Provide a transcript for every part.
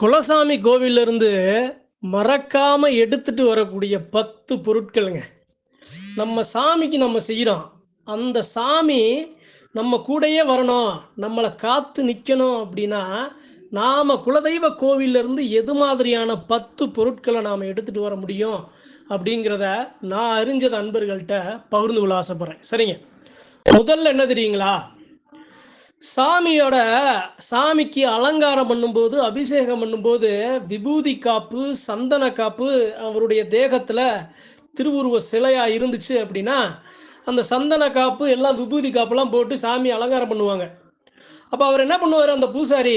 குலசாமி கோவிலிருந்து மறக்காம எடுத்துட்டு வரக்கூடிய பத்து பொருட்களுங்க. நம்ம சாமிக்கு நம்ம செய்கிறோம் அந்த சாமி நம்ம கூடயே வரணும். நம்மளை காத்து நிற்கணும் அப்படின்னா நாம் குலதெய்வ கோவிலிருந்து எது மாதிரியான பத்து பொருட்களை நாம் எடுத்துகிட்டு வர முடியும் அப்படிங்கிறத நான் அறிஞ்சது அன்பர்கள்ட்ட பகிர்ந்து கொள்ள ஆசைப்பட்றேன். சரிங்க. முதல்ல என்ன தெரியுங்களா? சாமியோட சாமிக்கு அலங்காரம் பண்ணும்போது அபிஷேகம் பண்ணும்போது விபூதி காப்பு சந்தன காப்பு அவருடைய தேகத்தில் திருவுருவ சிலையாக இருந்துச்சு அப்படின்னா அந்த சந்தன காப்பு எல்லாம் விபூதி காப்புலாம் போட்டு சாமி அலங்காரம் பண்ணுவாங்க. அப்போ அவர் என்ன பண்ணுவார்? அந்த பூசாரி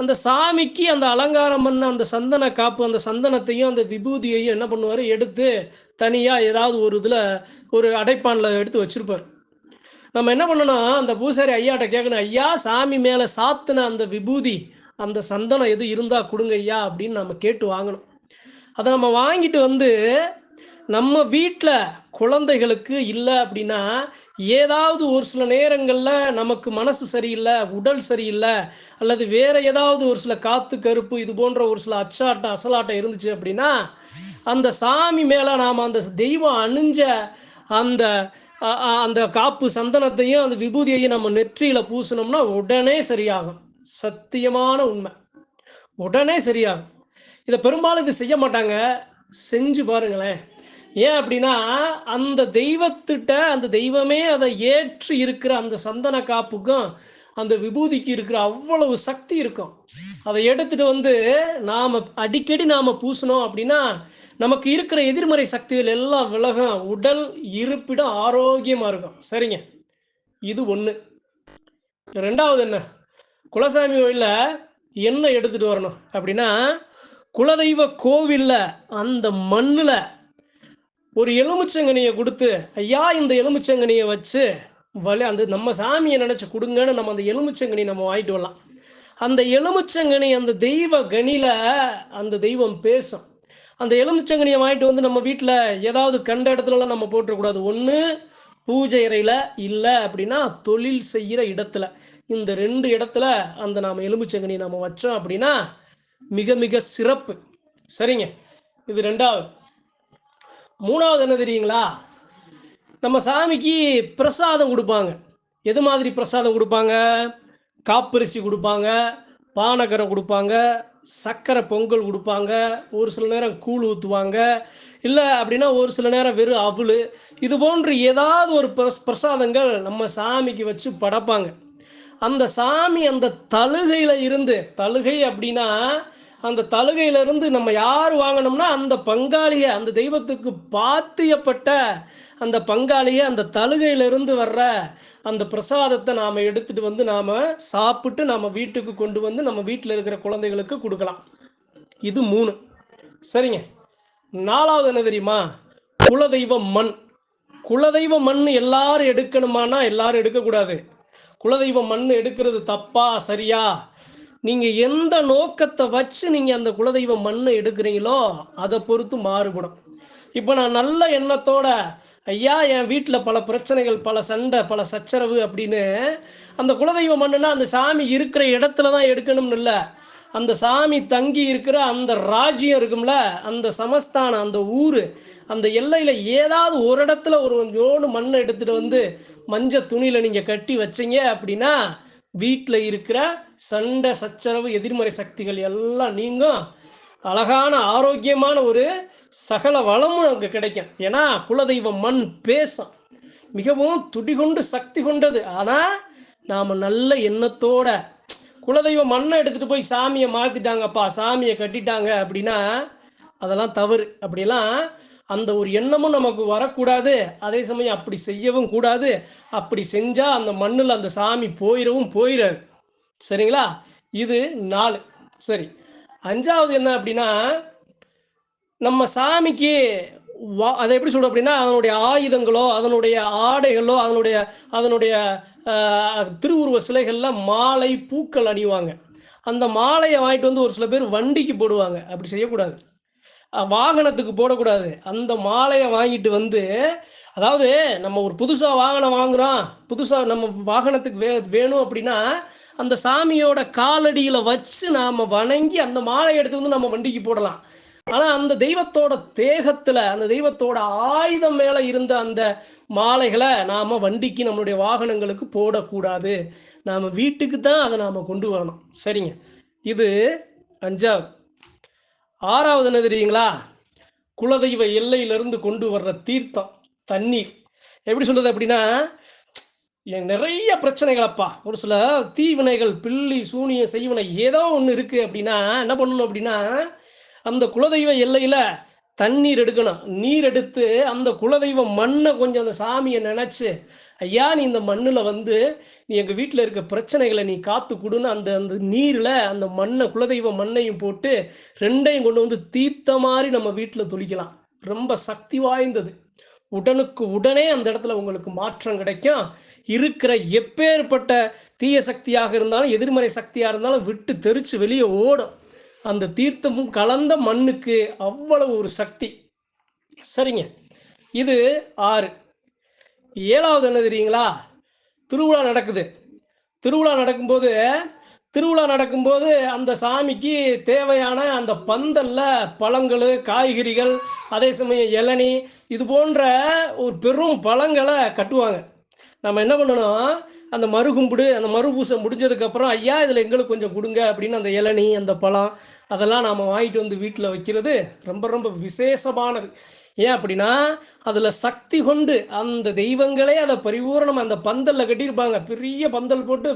அந்த சாமிக்கு அந்த அலங்காரம் பண்ண அந்த சந்தன காப்பு அந்த சந்தனத்தையும் அந்த விபூதியையும் என்ன பண்ணுவார்? எடுத்து தனியாக ஏதாவது ஒரு இதில் ஒரு அடைப்பானில் எடுத்து வச்சுருப்பார். நம்ம என்ன பண்ணணும்? அந்த பூசாரி ஐயாட்ட கேட்கணும் ஐயா சாமி மேலே சாத்தின அந்த விபூதி அந்த சந்தனம் எது இருந்தால் கொடுங்க ஐயா அப்படின்னு நம்ம கேட்டு வாங்கணும். அதை நம்ம வாங்கிட்டு வந்து நம்ம வீட்டில் குழந்தைகளுக்கு இல்லை அப்படின்னா ஏதாவது ஒரு சில நேரங்களில் நமக்கு மனசு சரியில்லை உடல் சரியில்லை அல்லது வேறு ஏதாவது ஒரு சில காத்து கருப்பு இது போன்ற ஒரு சில அச்சாட்டம் அசலாட்டம் இருந்துச்சு அப்படின்னா அந்த சாமி மேலே நாம் அந்த தெய்வம் அணிஞ்ச அந்த அந்த காப்பு சந்தனத்தையும் அந்த விபூதியையும் நம்ம நெற்றியில் பூசணும்னா உடனே சரியாகும். சத்தியமான உண்மை. உடனே சரியாகும். இதை பெரும்பாலும் இது செய்ய மாட்டாங்க. செஞ்சு பாருங்களேன். ஏன் அப்படின்னா அந்த தெய்வத்திட்ட அந்த தெய்வமே அதை ஏற்று இருக்கிற அந்த சந்தன காப்புக்கும் அந்த விபூதிக்கு இருக்கிற அவ்வளவு சக்தி இருக்கும். அதை எடுத்துட்டு வந்து நாம் அடிக்கடி நாம் பூசணும் அப்படின்னா நமக்கு இருக்கிற எதிர்மறை சக்திகள் எல்லாம் விலகும். உடல் இருப்பிடம் ஆரோக்கியமாக இருக்கும். சரிங்க. இது ஒன்று ரெண்டாவது என்ன? குலசாமி கோயிலில் என்ன எடுத்துகிட்டு வரணும் அப்படின்னா குலதெய்வ கோவிலில் அந்த மண்ணில் ஒரு எலுமிச்சங்கனியை கொடுத்து ஐயா இந்த எலுமிச்சங்கனியை வச்சு வலி அந்த நம்ம சாமியை நினச்சி கொடுங்கன்னு நம்ம அந்த எலுமிச்சங்கனி நம்ம வாங்கிட்டு வரலாம். அந்த எலுமிச்சங்கனி அந்த தெய்வ கனியில் அந்த தெய்வம் பேசும். அந்த எலுமிச்சங்கனியை வாங்கிட்டு வந்து நம்ம வீட்டில் ஏதாவது கண்ட இடத்துலலாம் நம்ம போட்டுறக்கூடாது. ஒன்று பூஜை அறையில் இல்லை அப்படின்னா தொழில் செய்கிற இடத்துல. இந்த ரெண்டு இடத்துல அந்த நாம் எலுமிச்சங்கனி நம்ம வச்சோம் அப்படின்னா மிக மிக சிறப்பு. சரிங்க? இது ரெண்டாவது. மூணாவது என்ன தெரியுங்களா? நம்ம சாமிக்கு பிரசாதம் கொடுப்பாங்க. எது மாதிரி பிரசாதம் கொடுப்பாங்க? காப்பரிசி கொடுப்பாங்க பானகரை கொடுப்பாங்க சர்க்கரை பொங்கல் கொடுப்பாங்க ஒரு சில நேரம் கூழ் ஊற்றுவாங்க இல்லை அப்படின்னா ஒரு சில நேரம் வெறும் அவல் இது போன்று ஏதாவது ஒரு பிரசாதங்கள் நம்ம சாமிக்கு வச்சு படைப்பாங்க. அந்த சாமி அந்த தழுகையில் இருந்து தழுகை அப்படின்னா அந்த தலுகையிலிருந்து நம்ம யார் வாங்கினோம்னா அந்த பங்காளியை அந்த தெய்வத்துக்கு பாத்தியப்பட்ட அந்த பங்காளியை அந்த தழுகையிலிருந்து வர்ற அந்த பிரசாதத்தை நாம் எடுத்துட்டு வந்து நாம் சாப்பிட்டு நாம் வீட்டுக்கு கொண்டு வந்து நம்ம வீட்டில் இருக்கிற குழந்தைகளுக்கு கொடுக்கலாம். இது மூணு. சரிங்க. நாலாவது என்ன தெரியுமா? குலதெய்வ மண். குலதெய்வ மண் எல்லாரும் எடுக்கணுமானா எல்லாரும் எடுக்கக்கூடாது. குலதெய்வ மண் எடுக்கிறது தப்பா சரியா? நீங்கள் எந்த நோக்கத்தை வச்சு நீங்கள் அந்த குலதெய்வ மண்ணை எடுக்கிறீங்களோ அதை பொறுத்து மாறுபடும். இப்போ நான் நல்ல எண்ணத்தோட ஐயா என் வீட்டில் பல பிரச்சனைகள் பல சண்டை பல சச்சரவு அப்படின்னு அந்த குலதெய்வ மண்ணுனா அந்த சாமி இருக்கிற இடத்துல தான் எடுக்கணும்னு இல்லை. அந்த சாமி தங்கி இருக்கிற அந்த ராஜ்யம் இருக்கும்ல அந்த சமஸ்தானம் அந்த ஊர் அந்த எல்லையில் ஏதாவது ஒரு இடத்துல ஒரு கொஞ்சோடு மண்ணை எடுத்துகிட்டு வந்து மஞ்சள் துணியில் நீங்கள் கட்டி வச்சீங்க அப்படின்னா வீட்டில் இருக்கிற சண்டை சச்சரவு எதிர்மறை சக்திகள் எல்லாம் நீங்கும். அழகான ஆரோக்கியமான ஒரு சகல வளமும் நமக்கு கிடைக்கும். ஏன்னா குலதெய்வம் மண் பேசும். மிகவும் துடிகொண்டு சக்தி கொண்டது. ஆனால் நாம் நல்ல எண்ணத்தோட குலதெய்வம் மண்ணை எடுத்துகிட்டு போய் சாமியை மாற்றிட்டாங்கப்பா சாமியை கட்டிட்டாங்க அப்படின்னா அதெல்லாம் தவறு. அப்படிலாம் அந்த ஒரு எண்ணமும் நமக்கு வரக்கூடாது. அதே சமயம் அப்படி செய்யவும் கூடாது. அப்படி செஞ்சால் அந்த மண்ணில் அந்த சாமி போயிடவும் போயிடாது சரிங்களா? இது நாலு. சரி. அஞ்சாவது என்ன அப்படின்னா நம்ம சாமிக்கு வா அதை எப்படி சொல்கிறோம் அப்படின்னா அதனுடைய ஆயுதங்களோ அதனுடைய ஆடைகளோ அதனுடைய அதனுடைய திருவுருவ சிலைகளில் மாலை பூக்கள் அணிவாங்க. அந்த மாலையை வாங்கிட்டு வந்து ஒரு சில பேர் வண்டிக்கு போடுவாங்க. அப்படி செய்யக்கூடாது. வாகனத்துக்கு போடக்கூடாது. அந்த மாலையை வாங்கிட்டு வந்து அதாவது நம்ம ஒரு புதுசாக வாகனம் வாங்குகிறோம் புதுசாக நம்ம வாகனத்துக்கு வே வேணும் அப்படின்னா அந்த சாமியோட காலடியில் வச்சு நாம் வணங்கி அந்த மாலையை எடுத்து வந்து நம்ம வண்டிக்கு போடலாம். ஆனால் அந்த தெய்வத்தோட தேகத்தில் அந்த தெய்வத்தோட ஆயுதம் மேலே இருந்த அந்த மாலைகளை நாம் வண்டிக்கு நம்மளுடைய வாகனங்களுக்கு போடக்கூடாது. நாம் வீட்டுக்கு தான் அதை நாம் கொண்டு வரணும். சரிங்க. இது அஞ்சாவது. ஆறாவது என்ன தெரியுங்களா? குலதெய்வ எல்லையிலிருந்து கொண்டு வர்ற தீர்த்தம் தண்ணீர். எப்படி சொல்றது அப்படின்னா நிறைய பிரச்சனைகளப்பா. ஒரு சில தீவினைகள் பில்லி சூனிய செய்வினை ஏதோ ஒன்று இருக்குது அப்படின்னா என்ன பண்ணணும் அப்படின்னா அந்த குலதெய்வ எல்லையில் தண்ணீர் எடுக்கணும். நீர் எடுத்து அந்த குலதெய்வ மண்ணை கொஞ்சம் அந்த சாமியை நினச்சி ஐயா நீ இந்த மண்ணில் வந்து நீ எங்கள் வீட்டில் இருக்க பிரச்சனைகளை நீ காத்து கொடுன்னு அந்த அந்த நீரில் அந்த மண்ணை குலதெய்வ மண்ணையும் போட்டு ரெண்டையும் கொண்டு வந்து தீர்த்த மாதிரி நம்ம வீட்டில் துளிக்கலாம். ரொம்ப சக்தி வாய்ந்தது. உடனுக்கு உடனே அந்த இடத்துல உங்களுக்கு மாற்றம் கிடைக்கும். இருக்கிற எப்பேற்பட்ட தீய சக்தியாக இருந்தாலும் எதிர்மறை சக்தியாக இருந்தாலும் விட்டு தெரிச்சு வெளியே ஓடும். அந்த தீர்த்தமும் கலந்த மண்ணுக்கு அவ்வளவு ஒரு சக்தி. சரிங்க. இது ஆறு. ஏழாவது என்ன தெரியுங்களா? திருவிழா நடக்குது. திருவிழா நடக்கும்போது திருவிழா நடக்கும்போது அந்த சாமிக்கு தேவையான அந்த பந்தல்ல பழங்கள் காய்கறிகள் அதே சமயம் இளநி இது போன்ற ஒரு பெரும் பழங்களை கட்டுவாங்க. நம்ம என்ன பண்ணணும்? அந்த மறுகும்பிடு அந்த மறுபூசை முடிஞ்சதுக்கப்புறம் ஐயா இதில் எங்களுக்கு கொஞ்சம் கொடுங்க அப்படின்னு அந்த இளநி அந்த பழம் அதெல்லாம் நாம் வாங்கிட்டு வந்து வீட்டில் வைக்கிறது ரொம்ப ரொம்ப விசேஷமானது. ஏன் அப்படின்னா அதில் சக்தி கொண்டு அந்த தெய்வங்களே அதை பரிபூரணம் அந்த பந்தலில் கட்டியிருப்பாங்க. பெரிய பந்தல் போட்டு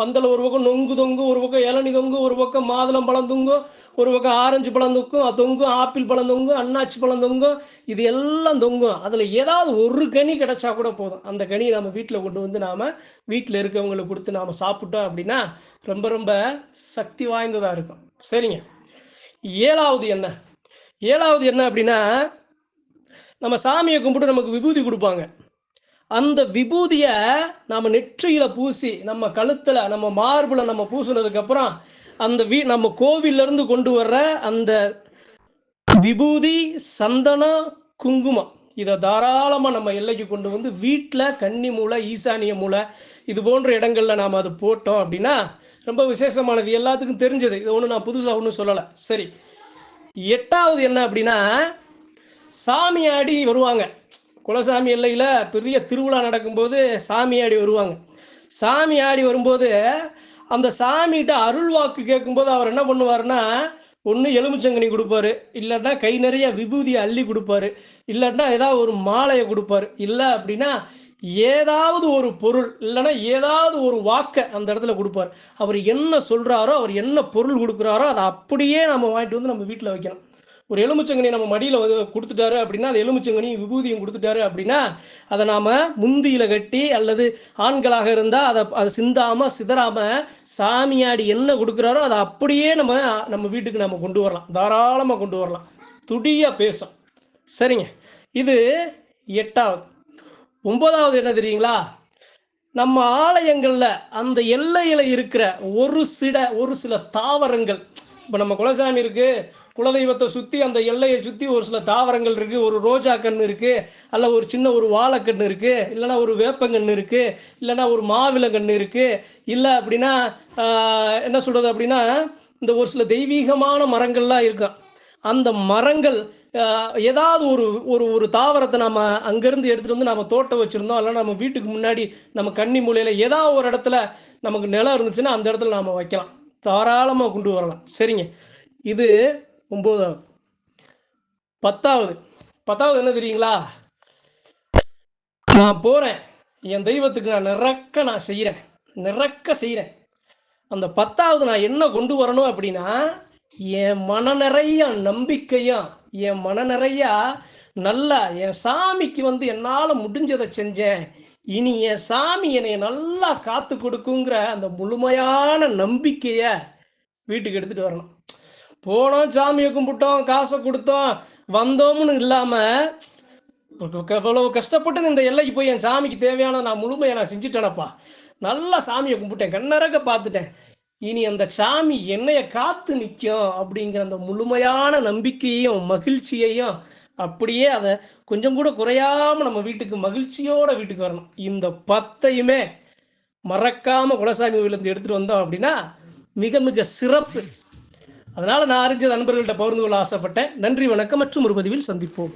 பந்தல் ஒரு பக்கம் நொங்கு தொங்கும் ஒரு பக்கம் இளநி தொங்கும் ஒரு பக்கம் மாதுளம் பழம் தொங்கும் ஒரு பக்கம் ஆரஞ்சு பழம் தொங்கும் அது தொங்கும் ஆப்பிள் பழம் தொங்கும் அன்னாச்சி பழம் தொங்கும் இது எல்லாம் தொங்கும். அதில் ஏதாவது ஒரு கனி கிடைச்சா கூட போதும். அந்த கனியை நம்ம வீட்டில் கொண்டு வந்து நாம் வீட்டில் இருக்கவங்களுக்கு கொடுத்து நாம் சாப்பிட்டோம் அப்படின்னா ரொம்ப ரொம்ப சக்தி வாய்ந்ததாக இருக்கும். சரிங்க. ஏழாவது என்ன? ஏழாவது என்ன அப்படின்னா நம்ம சாமியை கும்பிட்டு நமக்கு விபூதி கொடுப்பாங்க. அந்த விபூதியை நாம் நெற்றியில் பூசி நம்ம கழுத்தில் நம்ம மார்பில் நம்ம பூசினதுக்கப்புறம் அந்த வீ நம்ம கோவிலேருந்து கொண்டு வர்ற அந்த விபூதி சந்தனம் குங்குமம் இதை தாராளமாக நம்ம எல்லைக்கு கொண்டு வந்து வீட்டில் கன்னி மூலை ஈசானிய மூலை இது போன்ற இடங்களில் நாம் அது போட்டோம் அப்படின்னா ரொம்ப விசேஷமானது. எல்லாத்துக்கும் தெரிஞ்சது. இது ஒன்றும் நான் புதுசாக ஒன்றும் சொல்லலை. சரி. எட்டாவது என்ன அப்படின்னா சாமி ஆடி வருவாங்க. குலசாமி எல்லையில் பெரிய திருவிழா நடக்கும்போது சாமி ஆடி வருவாங்க. சாமி ஆடி வரும்போது அந்த சாமிகிட்ட அருள் வாக்கு கேட்கும்போது அவர் என்ன பண்ணுவார்னா ஒன்று எலுமிச்சங்கனி கொடுப்பாரு இல்லைன்னா கை நிறைய விபூதியை அள்ளி கொடுப்பாரு இல்லைன்னா ஏதாவது ஒரு மாலையை கொடுப்பாரு. இல்லை அப்படின்னா ஏதாவது ஒரு பொருள் இல்லைன்னா ஏதாவது ஒரு வாக்கை அந்த இடத்துல கொடுப்பார். அவர் என்ன சொல்கிறாரோ அவர் என்ன பொருள் கொடுக்குறாரோ அதை அப்படியே நம்ம வாங்கிட்டு வந்து நம்ம வீட்டில் வைக்கணும். ஒரு எலுமிச்சங்கனி நம்ம மடியில் கொடுத்துட்டாரு அப்படின்னா அந்த எலுமிச்சங்கனி விபூதியும் கொடுத்துட்டாரு அப்படின்னா அதை நாம் முந்தியில் கட்டி அல்லது ஆண்களாக இருந்தால் அதை அதை சிந்தாமல் சிதறாமல் சாமியாடி என்ன கொடுக்குறாரோ அதை அப்படியே நம்ம நம்ம வீட்டுக்கு நம்ம கொண்டு வரலாம். தாராளமாக கொண்டு வரலாம். துடியாக பேசும் சரிங்க. இது எட்டாவது. ஒன்பதாவது என்ன தெரியுங்களா? நம்ம ஆலயங்களில் அந்த எல்லையில் இருக்கிற ஒரு சில ஒரு சில தாவரங்கள் இப்போ நம்ம குலசாமி இருக்குது குலதெய்வத்தை சுற்றி அந்த எல்லையை சுற்றி ஒரு சில தாவரங்கள் இருக்குது ஒரு ரோஜா கன்று இருக்குது அல்ல ஒரு சின்ன ஒரு வாழைக்கன்று இருக்குது இல்லைன்னா ஒரு வேப்பங்கன்று இருக்குது இல்லைன்னா ஒரு மாவிளங்கன்று இருக்குது இல்லை அப்படின்னா என்ன சொல்கிறது அப்படின்னா இந்த ஒரு சில தெய்வீகமான மரங்கள்லாம் இருக்கும். அந்த மரங்கள் ஏதாவது ஒரு ஒரு ஒரு தாவரத்தை நம்ம அங்கேருந்து எடுத்துகிட்டு வந்து நம்ம தோட்டம் வச்சுருந்தோம் இல்லைன்னா நம்ம வீட்டுக்கு முன்னாடி நம்ம கன்னி மூலையில் ஏதாவது ஒரு இடத்துல நமக்கு நிலம் இருந்துச்சுன்னா அந்த இடத்துல நாம் வைக்கலாம். தாராளமாக கொண்டு வரலாம். சரிங்க. இது ஒம்போதாவது. பத்தாவது. பத்தாவது என்ன தெரியுங்களா? நான் போகிறேன் என் தெய்வத்துக்கு நான் நிறக்க நான் செய்கிறேன் நிறக்க செய்கிறேன் அந்த பத்தாவது நான் என்ன கொண்டு வரணும் அப்படின்னா என் மன நிறைய நம்பிக்கையும் என் மன நிறையா நல்லா என் சாமிக்கு வந்து என்னால் முடிஞ்சதை செஞ்சேன். இனி என் சாமி என்னை நல்லா காத்து கொடுக்குங்கிற அந்த முழுமையான நம்பிக்கையை வீட்டுக்கு எடுத்துகிட்டு வரணும். போனோம் சாமியை கும்பிட்டோம் காசை கொடுத்தோம் வந்தோம்னு இல்லாமல் இவ்வளவு கஷ்டப்பட்டு இந்த எல்லைக்கு போய் என் சாமிக்கு தேவையான நான் முழுமையை நான் செஞ்சுட்டேனப்பா. நல்லா சாமியை கும்பிட்டேன் கண்ணறக்க பார்த்துட்டேன். இனி அந்த சாமி என்னைய காத்து நிற்கும் அப்படிங்கிற அந்த முழுமையான நம்பிக்கையையும் மகிழ்ச்சியையும் அப்படியே அதை கொஞ்சம் கூட குறையாம நம்ம வீட்டுக்கு மகிழ்ச்சியோட வீட்டுக்கு வரணும். இந்த பத்தையுமே மறக்காமல் குலசாமி கோயிலேருந்து எடுத்துகிட்டு வந்தோம் அப்படின்னா மிக மிக சிறப்பு. அதனால் நான் அறிஞ்ச நண்பர்கள்ட்ட பகிர்ந்து கொள்ள ஆசைப்பட்டேன். நன்றி வணக்கம் மற்றும் ஒரு பதிவில் சந்திப்போம்.